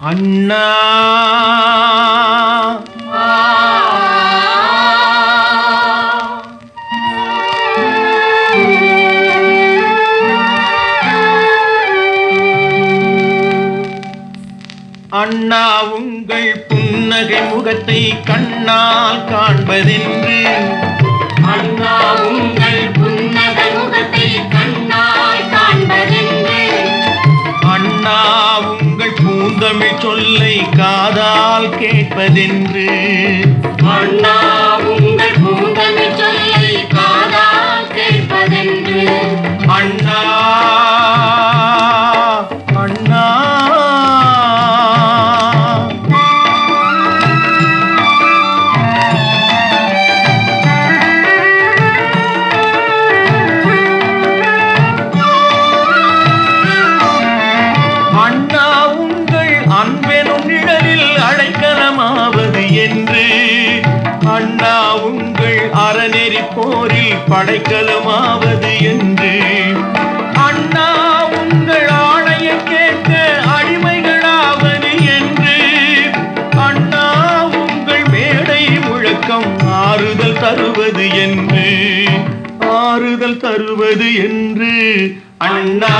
அண்ணா. அண்ணா உங்கள் புன்னகை முகத்தை கண்ணால் காண்பதென்று. அண்ணா உங்கள் சொல்லை காதால் கேட்பதென்று. அண்ணா உங்கள் பூந்தமிழ் போரில் படைக்கலமாவது என்று. அண்ணா உங்கள் ஆணையை கேட்க அடிமைகளாவது என்று. அண்ணா உங்கள் மேடை முழக்கம் ஆறுதல் தருவது என்று. ஆறுதல் தருவது என்று. அண்ணா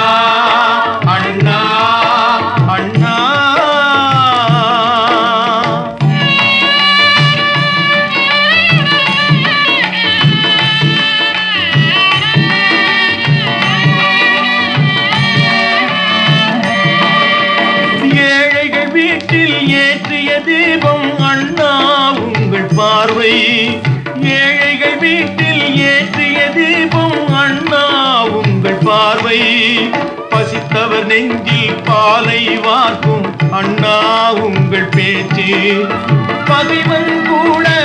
அண்ணா அண்ணா. தீபம் அண்ணா உங்கள் பார்வை. ஏழைகள் வீட்டில் ஏற்றிய தீபம் அண்ணா உங்கள் பார்வை. பசித்தவர் நெஞ்சில் பாலை வார்க்கும் அண்ணா உங்கள் பேச்சு. பகைவன் கூட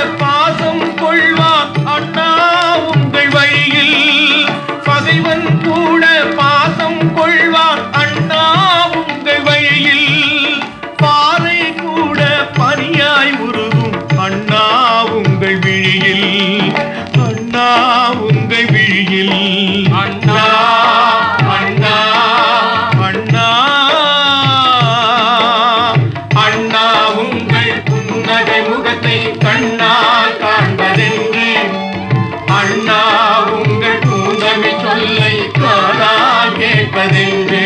கண்ணால் காண்பதென்று அண்ணா உங்கள் பூந்தமிழ் சொல்லை காதால் கேட்பதென்று